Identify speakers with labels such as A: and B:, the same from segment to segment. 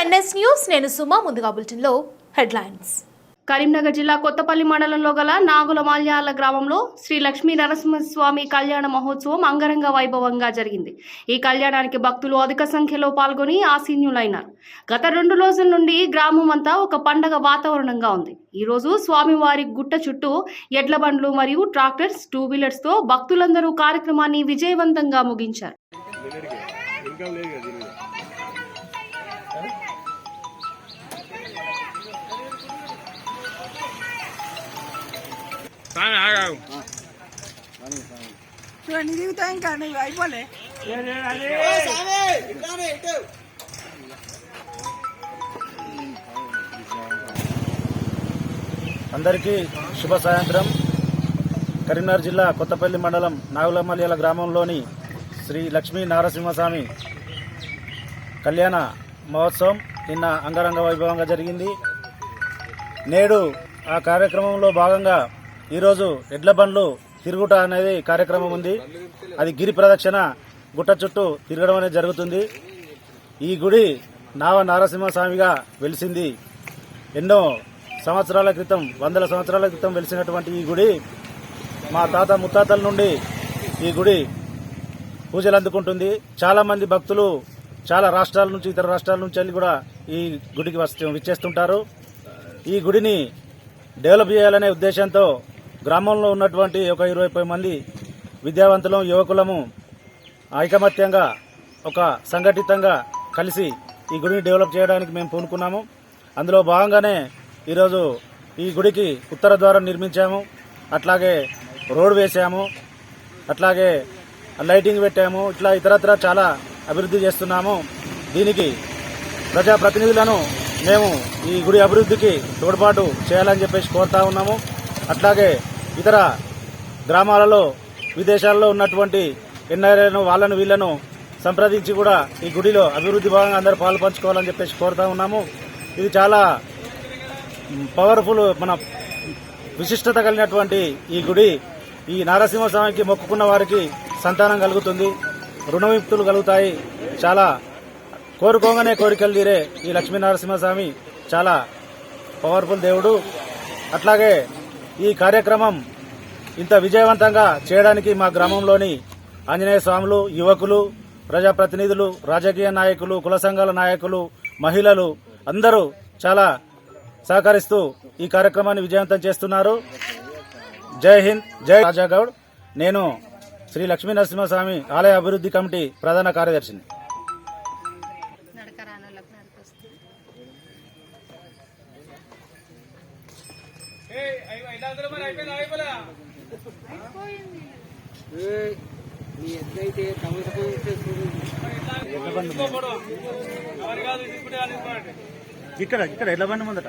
A: NS news నేను సుమా ముందుగా బులెటిన్లో హెడ్లైన్స్.
B: కరీంనగర్ జిల్లా కొత్తపల్లి మండలంలో గల నాగుల మాల్యాల గ్రామంలో శ్రీ లక్ష్మీ నరసింహస్వామి కళ్యాణ మహోత్సవం అంగరంగ వైభవంగా జరిగింది. ఈ కళ్యాణానికి భక్తులు అధిక సంఖ్యలో పాల్గొని ఆసీన్యులైనారు గత రెండు రోజుల నుండి గ్రామం అంతా ఒక పండగ వాతావరణంగా ఉంది. ఈ రోజు స్వామివారి గుట్ట చుట్టూ ఎడ్ల బండ్లు మరియు ట్రాక్టర్స్ టూ వీలర్స్తో భక్తులందరూ కార్యక్రమాన్ని విజయవంతంగా ముగించారు.
C: చూడండి దిగుతా ఇంకా నువ్వు అయిపోలే.
D: అందరికీ శుభ సాయంత్రం. కరీంనగర్ జిల్లా కొత్తపల్లి మండలం నాగులమల్యాల గ్రామంలోని శ్రీ లక్ష్మీ నారసింహస్వామి కళ్యాణ మహోత్సవం నిన్న అంగరంగ వైభవంగా జరిగింది. నేడు ఆ కార్యక్రమంలో భాగంగా ఈరోజు ఎడ్ల బండ్లు తిరుగుట అనేది కార్యక్రమం ఉంది. అది గిరి ప్రదక్షిణ గుట్ట చుట్టూ తిరగడం అనేది జరుగుతుంది. ఈ గుడి నావ నారసింహస్వామిగా వెలిసింది. ఎన్నో సంవత్సరాల క్రితం వందల సంవత్సరాల క్రితం వెలిసినటువంటి ఈ గుడి మా తాత ముత్తాతల నుండి ఈ గుడి పూజలు అందుకుంటుంది. చాలా మంది భక్తులు చాలా రాష్ట్రాల నుంచి ఇతర రాష్ట్రాల నుంచి వెళ్ళి కూడా ఈ గుడికి వచ్చేస్తుంటారు విచ్చేస్తుంటారు. ఈ గుడిని డెవలప్ చేయాలనే ఉద్దేశంతో గ్రామంలో ఉన్నటువంటి ఒక ఇరవై మంది విద్యావంతులం యువకులము ఐకమత్యంగా ఒక సంఘటితంగా కలిసి ఈ గుడిని డెవలప్ చేయడానికి మేము పూనుకున్నాము. అందులో భాగంగానే ఈరోజు ఈ గుడికి ఉత్తర ద్వారం నిర్మించాము. అట్లాగే రోడ్ వేసాము. అట్లాగే లైటింగ్ పెట్టాము. ఇట్లా ఇతరత్ర చాలా అభివృద్ధి చేస్తున్నాము. దీనికి ప్రజాప్రతినిధులను మేము ఈ గుడి అభివృద్ధికి తోడ్పాటు చేయాలని చెప్పేసి కోరుతా ఉన్నాము. అట్లాగే ఇతర గ్రామాలలో విదేశాల్లో ఉన్నటువంటి ఎన్ఆర్ఐలను వాళ్ళను వీళ్ళను సంప్రదించి కూడా ఈ గుడిలో అభివృద్ధి భాగంగా అందరూ పాలు పంచుకోవాలని చెప్పేసి కోరుతా ఉన్నాము. ఇది చాలా పవర్ఫుల్ మన విశిష్టత కలిగినటువంటి ఈ గుడి. ఈ నారసింహస్వామికి మొక్కుకున్న వారికి సంతానం కలుగుతుంది. రుణవిముక్తులు కలుగుతాయి. చాలా కోరుకోగానే కోరికలు తీరే ఈ లక్ష్మీ నరసింహస్వామి చాలా పవర్ఫుల్ దేవుడు. అట్లాగే ఈ కార్యక్రమం ఇంత విజయవంతంగా చేయడానికి మా గ్రామంలోని ఆంజనేయ స్వాములు యువకులు ప్రజాప్రతినిధులు రాజకీయ నాయకులు కుల సంఘాల నాయకులు మహిళలు అందరూ చాలా సహకరిస్తూ ఈ కార్యక్రమాన్ని విజయవంతం చేస్తున్నారు. జై హింద్ జై రాజాగౌడ్. నేను శ్రీ లక్ష్మీ నరసింహస్వామి ఆలయ అభివృద్ధి కమిటీ ప్రధాన కార్యదర్శిని.
C: నీ ఎద్దైతే తమలపాకు
D: ఇక్కడ ఇక్కడ ఎట్లా బండి ముందట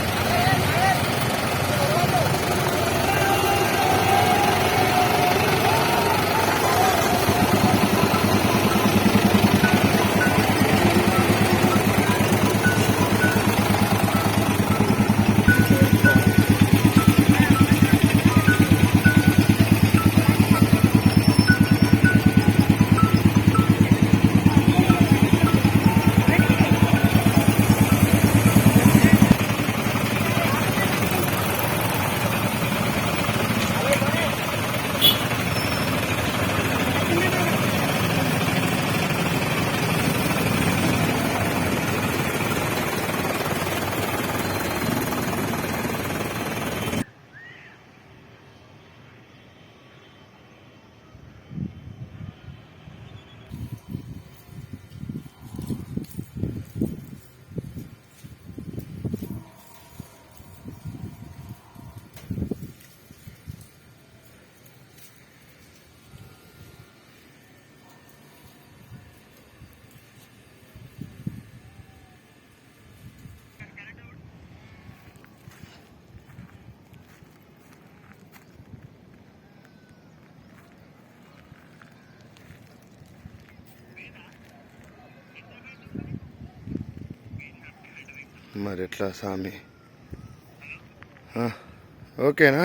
E: మరి ఎట్లా స్వామి ఓకేనా?